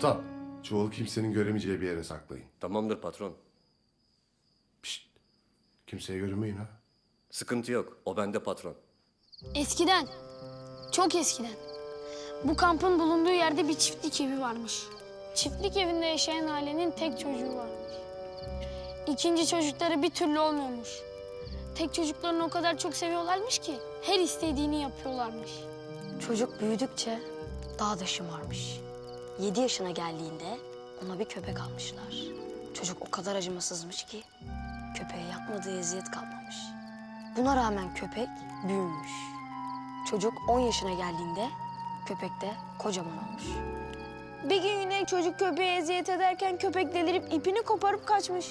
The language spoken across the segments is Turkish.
Aptal. Çuvalı kimsenin göremeyeceği bir yere saklayın. Tamamdır patron. Pişt. Kimseye görünmeyin ha. Sıkıntı yok. O bende patron. Eskiden, çok eskiden. Bu kampın bulunduğu yerde bir çiftlik evi varmış. Çiftlik evinde yaşayan ailenin tek çocuğu varmış. İkinci çocukları bir türlü olmuyormuş. Tek çocuklarını o kadar çok seviyorlarmış ki her istediğini yapıyorlarmış. Çocuk büyüdükçe daha da şımarmış. Yedi yaşına geldiğinde ona bir köpek almışlar. Çocuk o kadar acımasızmış ki köpeğe yapmadığı eziyet kalmamış. Buna rağmen köpek büyümüş. Çocuk 10 yaşına geldiğinde köpek de kocaman olmuş. Bir gün yine çocuk köpeğe eziyet ederken köpek delirip ipini koparıp kaçmış.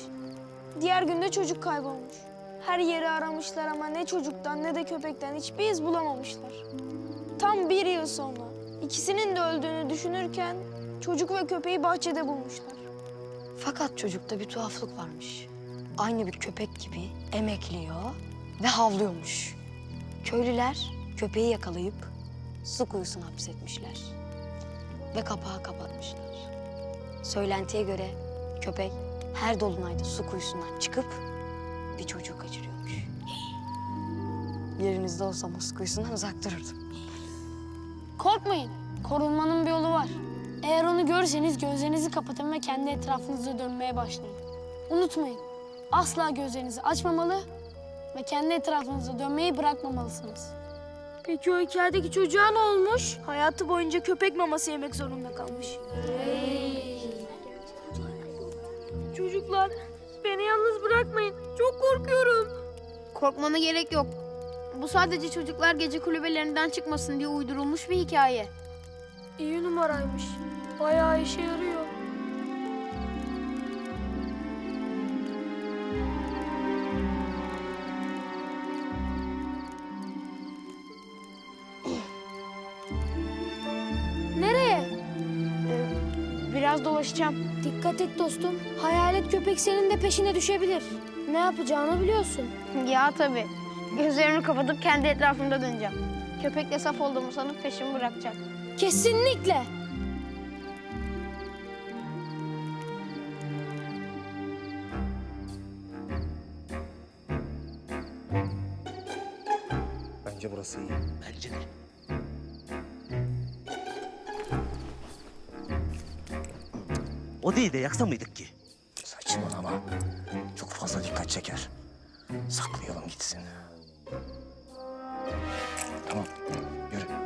Diğer günde çocuk kaybolmuş. Her yeri aramışlar ama ne çocuktan ne de köpekten hiçbir iz bulamamışlar. Tam bir yıl sonra ikisinin de öldüğünü düşünürken çocuk ve köpeği bahçede bulmuşlar. Fakat çocukta bir tuhaflık varmış. Aynı bir köpek gibi emekliyor ve havlıyormuş. Köylüler köpeği yakalayıp su kuyusuna hapsetmişler. Ve kapağı kapatmışlar. Söylentiye göre köpek her dolunayda su kuyusundan çıkıp bir çocuğu kaçırıyormuş. Yerinizde olsam o su kuyusundan uzak dururdum. Korkmayın, korunmanın bir yolu var. Eğer onu görürseniz gözlerinizi kapatın ve kendi etrafınıza dönmeye başlayın. Unutmayın, asla gözlerinizi açmamalı ve kendi etrafınıza dönmeyi bırakmamalısınız. Peki o hikayedeki çocuğa ne olmuş? Hayatı boyunca köpek maması yemek zorunda kalmış. Çocuklar, beni yalnız bırakmayın. Çok korkuyorum. Korkmana gerek yok. Bu sadece çocuklar gece kulübelerinden çıkmasın diye uydurulmuş bir hikaye. İyi numaraymış. Bayağı işe yarıyor. Nereye? Ee, biraz dolaşacağım. Dikkat et dostum. Hayalet köpek senin de peşine düşebilir. Ne yapacağını biliyorsun. Ya tabii. Gözlerimi kapatıp kendi etrafımda döneceğim. Köpekle saf olduğumu sanıp peşimi bırakacak. Kesinlikle. Bence burası iyi. Bence de. O değil de yaksa mıydık ki? Saçmalama. Çok fazla dikkat çeker. Saklayalım gitsin. Tamam. Yürü.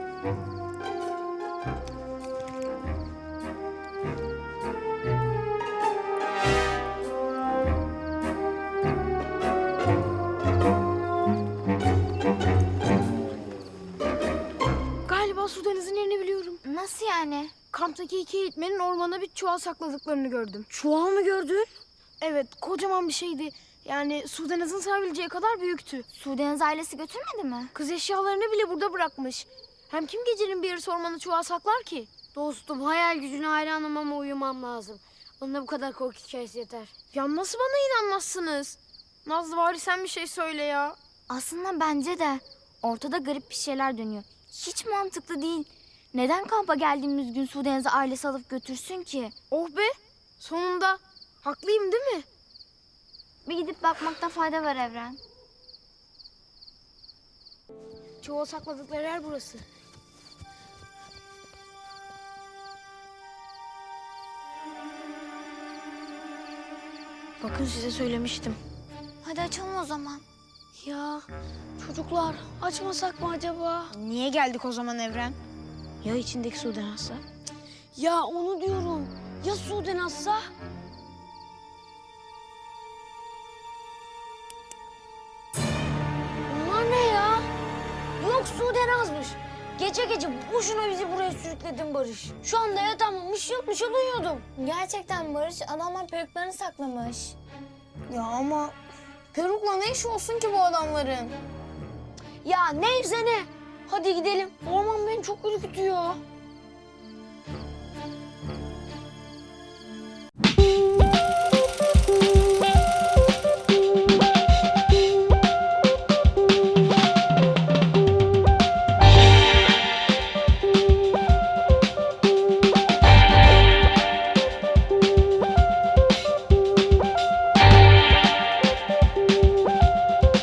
Galiba su denizin yerini biliyorum. Nasıl yani? Kamptaki iki eğitmenin ormana bir çuval sakladıklarını gördüm. Çuval mı gördün? Evet, kocaman bir şeydi. Yani su denizin sığabileceği kadar büyüktü. Suudeniz ailesi götürmedi mi? Kız eşyalarını bile burada bırakmış. Hem kim gecenin bir yarısı ormana çuval saklar ki? Dostum hayal gücüne hayranım ama uyumam lazım. Bana bu kadar korku hikayesi yeter. Ya nasıl bana inanmazsınız? Nazlı bari sen bir şey söyle ya. Aslında bence de. Ortada garip bir şeyler dönüyor. Hiç mantıklı değil. Neden kampa geldiğimiz gün Suudeniz'i ailesi alıp götürsün ki? Oh be, sonunda. Haklıyım değil mi? Bir gidip bakmakta fayda var Evren. Çuval sakladıkları yer burası. Bakın size söylemiştim. Hadi açalım o zaman. Ya çocuklar açmasak mı acaba? Niye geldik o zaman Evren? Ya içindeki su denazsa? Ya onu diyorum. Ya Suuden atsa? Bunlar ne ya? Yok Suuden azmış. Gece gece boşuna bizi buraya sürükledin Barış. Şu anda yatağıma mışıl mışıl uyuyordum. Gerçekten Barış adamlar peruklarını saklamış. Ya ama perukla ne işi olsun ki bu adamların? Ya neyse ne. Hadi gidelim. Orman beni çok ürkütüyor.